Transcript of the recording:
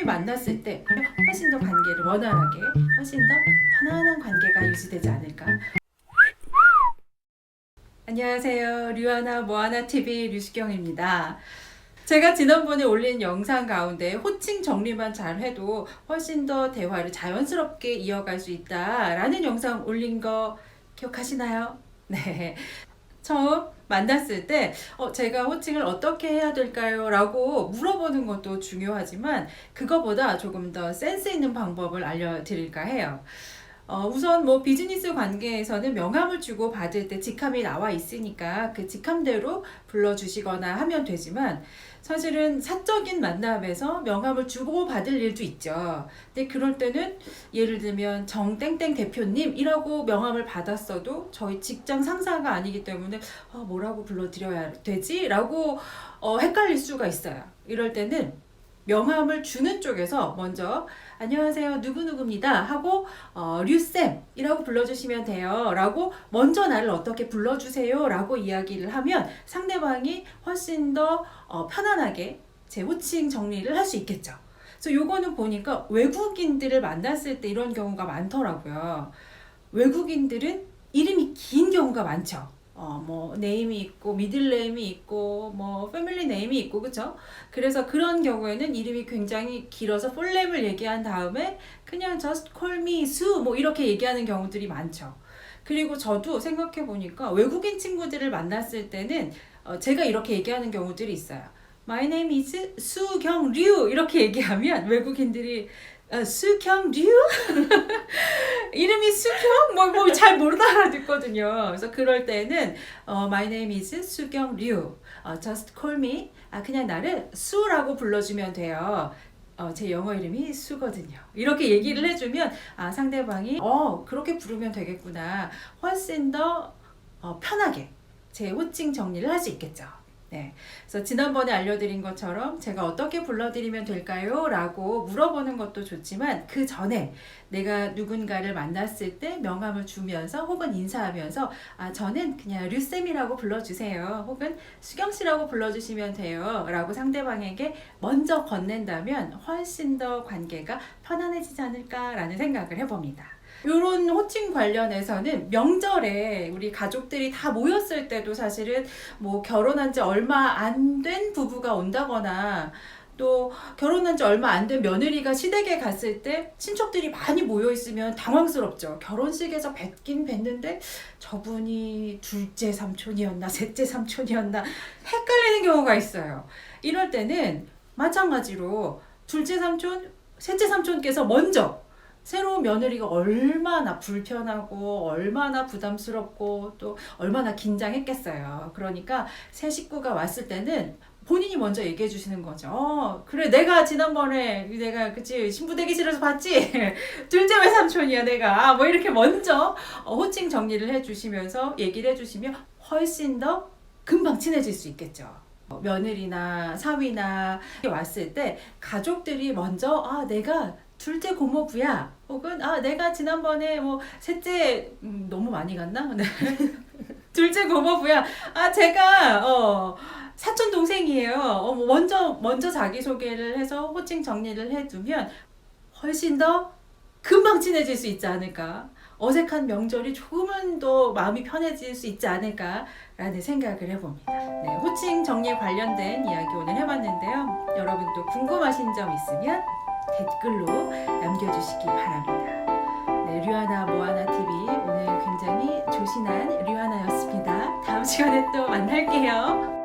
사람이 만났을 때 훨씬 더 관계를 원활하게, 훨씬 더 편안한 관계가 유지되지 않을까. 안녕하세요. 류하나 뭐하나 TV 류수경입니다. 제가 지난번에 올린 영상 가운데 호칭 정리만 잘 해도 훨씬 더 대화를 자연스럽게 이어갈 수 있다라는 영상 올린 거 기억하시나요? 네. 처음 만났을 때, 어, 제가 호칭을 어떻게 해야 될까요? 라고 물어보는 것도 중요하지만, 그거보다 조금 더 센스 있는 방법을 알려드릴까 해요. 어, 우선 뭐 비즈니스 관계에서는 명함을 주고 받을 때 직함이 나와 있으니까 그 직함대로 불러주시거나 하면 되지만 사실은 사적인 만남에서 명함을 주고 받을 일도 있죠. 근데 그럴 때는 예를 들면 정땡땡 대표님이라고 명함을 받았어도 저희 직장 상사가 아니기 때문에 아, 뭐라고 불러드려야 되지? 라고 어, 헷갈릴 수가 있어요. 이럴 때는 명함을 주는 쪽에서 먼저 안녕하세요 누구누구입니다 하고 어, 류쌤이라고 불러주시면 돼요 라고 먼저 나를 어떻게 불러주세요 라고 이야기를 하면 상대방이 훨씬 더 어, 편안하게 제 호칭 정리를 할 수 있겠죠. 그래서 요거는 보니까 외국인들을 만났을 때 이런 경우가 많더라고요. 외국인들은 이름이 긴 경우가 많죠 어, 뭐, 네임이 있고, 미들 네임이 있고, 뭐, 패밀리 네임이 있고, 그쵸? 그래서 그런 경우에는 이름이 굉장히 길어서 풀네임을 얘기한 다음에 그냥 just call me 수, 뭐, 이렇게 얘기하는 경우들이 많죠. 그리고 저도 생각해 보니까 외국인 친구들을 만났을 때는 어, 제가 이렇게 얘기하는 경우들이 있어요. My name is 수경류 이렇게 얘기하면 외국인들이 어, 수경류 이름이 수경 뭐뭐잘 모르다 알아듣거든요. 그래서 그럴 때는 어, My name is 수경류. 어, just call me. 아 그냥 나를 수라고 불러주면 돼요. 어, 제 영어 이름이 수거든요. 이렇게 얘기를 해주면 아 상대방이 어 그렇게 부르면 되겠구나. 훨씬 더 어, 편하게 제 호칭 정리를 할 수 있겠죠. 네. 그래서 지난번에 알려드린 것처럼 제가 어떻게 불러드리면 될까요? 라고 물어보는 것도 좋지만 그 전에 내가 누군가를 만났을 때 명함을 주면서 혹은 인사하면서 아, 저는 그냥 류쌤이라고 불러주세요. 혹은 수경씨라고 불러주시면 돼요. 라고 상대방에게 먼저 건넨다면 훨씬 더 관계가 편안해지지 않을까라는 생각을 해봅니다. 이런 호칭 관련해서는 명절에 우리 가족들이 다 모였을 때도 사실은 뭐 결혼한 지 얼마 안 된 부부가 온다거나 또 결혼한 지 얼마 안 된 며느리가 시댁에 갔을 때 친척들이 많이 모여 있으면 당황스럽죠. 결혼식에서 뵙긴 뵀는데 저분이 둘째 삼촌이었나 셋째 삼촌이었나 헷갈리는 경우가 있어요. 이럴 때는 마찬가지로 둘째 삼촌, 셋째 삼촌께서 먼저 새로운 며느리가 얼마나 불편하고 얼마나 부담스럽고 또 얼마나 긴장했겠어요. 그러니까 새 식구가 왔을 때는 본인이 먼저 얘기해 주시는 거죠. 어, 그래, 내가 지난번에 내가 그치 신부 대기실에서 봤지. 둘째 외삼촌이야 내가. 뭐 이렇게 먼저 어, 호칭 정리를 해주시면서 얘기를 해주시면 훨씬 더 금방 친해질 수 있겠죠. 어, 며느리나 사위나 왔을 때 가족들이 먼저 아 내가 둘째 고모부야 혹은 아 내가 지난번에 뭐 셋째 음, 너무 많이 갔나? 네. 둘째 고모부야 아 제가 어 사촌 동생이에요. 어, 뭐 먼저 먼저 자기 소개를 해서 호칭 정리를 해두면 훨씬 더 금방 친해질 수 있지 않을까. 어색한 명절이 조금은 더 마음이 편해질 수 있지 않을까라는 생각을 해봅니다. 네, 호칭 정리에 관련된 이야기 오늘 해봤는데요. 여러분 또 궁금하신 점 있으면 댓글로 남겨주시기 바랍니다. 네, 류하나 모하나 TV 오늘 굉장히 조신한 류하나였습니다. 다음 시간에 또 만날게요.